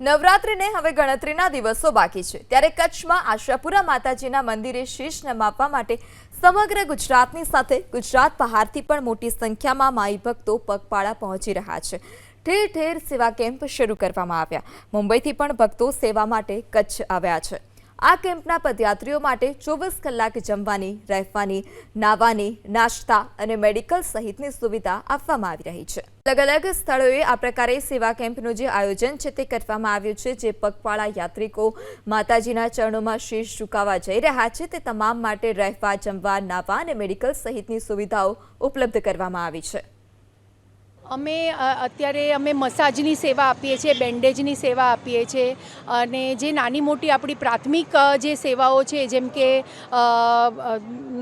નવરાત્રિને હવે ગણતરીના દિવસો બાકી છે. ત્યારે કચ્છમાં આશાપુરા માતાજીના મંદિરે શીશ નમાવવા માટે સમગ્ર ગુજરાતની સાથે ગુજરાત બહારથી પણ મોટી સંખ્યામાં માઈ ભક્તો પગપાળા પહોંચી રહ્યા છે. ઠેર ઠેર સેવા કેમ્પ શરૂ કરવામાં આવ્યા. મુંબઈથી પણ ભક્તો સેવા માટે કચ્છ આવ્યા છે. આ કેમ્પના પદયાત્રીઓ માટે ચોવીસ કલાક જમવાની, રહેવાની નાવાની નાસ્તા અને મેડિકલ સહિતની સુવિધા આપવામાં આવી રહી છે. અલગ અલગ સ્થળોએ આ પ્રકારે સેવા કેમ્પનું જે આયોજન છે તે કરવામાં આવ્યું છે, જે પગપાળા યાત્રિકો માતાજીના ચરણોમાં શીશ ઝુકાવા જઈ રહ્યા છે, તે તમામ માટે રહેવા, જમવા નાવા અને મેડિકલ સહિતની સુવિધાઓ ઉપલબ્ધ કરવામાં આવી છે. અમે અત્યારે અમે મસાજની સેવા આપીએ છીએ, બેન્ડેજની સેવા આપીએ છીએ અને જે નાની મોટી આપણી પ્રાથમિક જે સેવાઓ છે, જેમ કે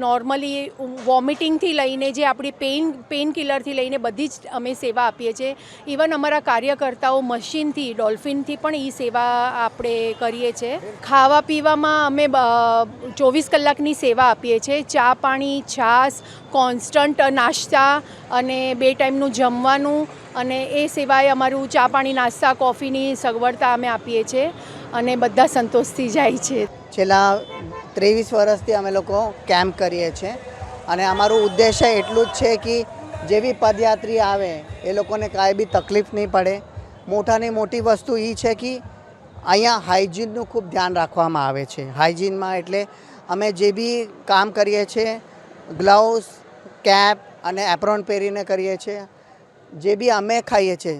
નોર્મલી વોમિટિંગથી લઈને જે આપણી પેઇન પેઇન કિલરથી લઈને બધી જ અમે સેવા આપીએ છીએ. ઇવન અમારા કાર્યકર્તાઓ મશીનથી, ડોલ્ફિનથી પણ એ સેવા આપણે કરીએ છીએ ખાવા પીવામાં અમે ચોવીસ કલાકની સેવા આપીએ છીએ. ચા પાણી, છાશ, કોન્સ્ટન્ટ નાસ્તા અને બે ટાઈમનું જમવાનું અને એ સિવાય અમારું ચા પાણી, નાસ્તા, કોફીની સગવડતા અમે આપીએ છીએ અને બધા સંતોષથી જાય છે. છેલ્લા ત્રેવીસ વર્ષથી અમે લોકો કેમ્પ કરીએ છીએ અને અમારું ઉદ્દેશ્ય એટલું જ છે કે જે બી પદયાત્રી આવે, એ લોકોને કાંઈ બી તકલીફ નહીં પડે. મોટાની મોટી વસ્તુ એ છે કે અહીંયા હાઇજીનનું ખૂબ ધ્યાન રાખવામાં આવે છે. હાઇજીનમાં એટલે અમે જે બી કામ કરીએ છીએ, ગ્લવ્સ, કેપ અને એપ્રોન પહેરીને કરીએ છીએ. જે બી અમે ખાઈએ છીએ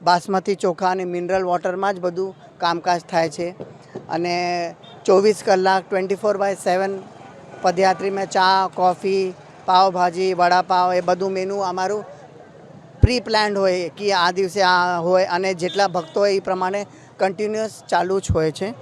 બાસમતી ચોખા અને મિનરલ વોટરમાં જ બધું કામકાજ થાય છે. અને ચોવીસ કલાક ટ્વેન્ટી ફોર બાય સેવન પદયાત્રીમાં ચા કોફી પાવભાજી, વડાપાવ એ બધું મેનુ અમારું પ્રી પ્લાન્ડ હોય કે આ દિવસે આ હોય અને જેટલા ભક્તો હોય એ પ્રમાણે કન્ટિન્યુઅસ ચાલુ જ હોય છે.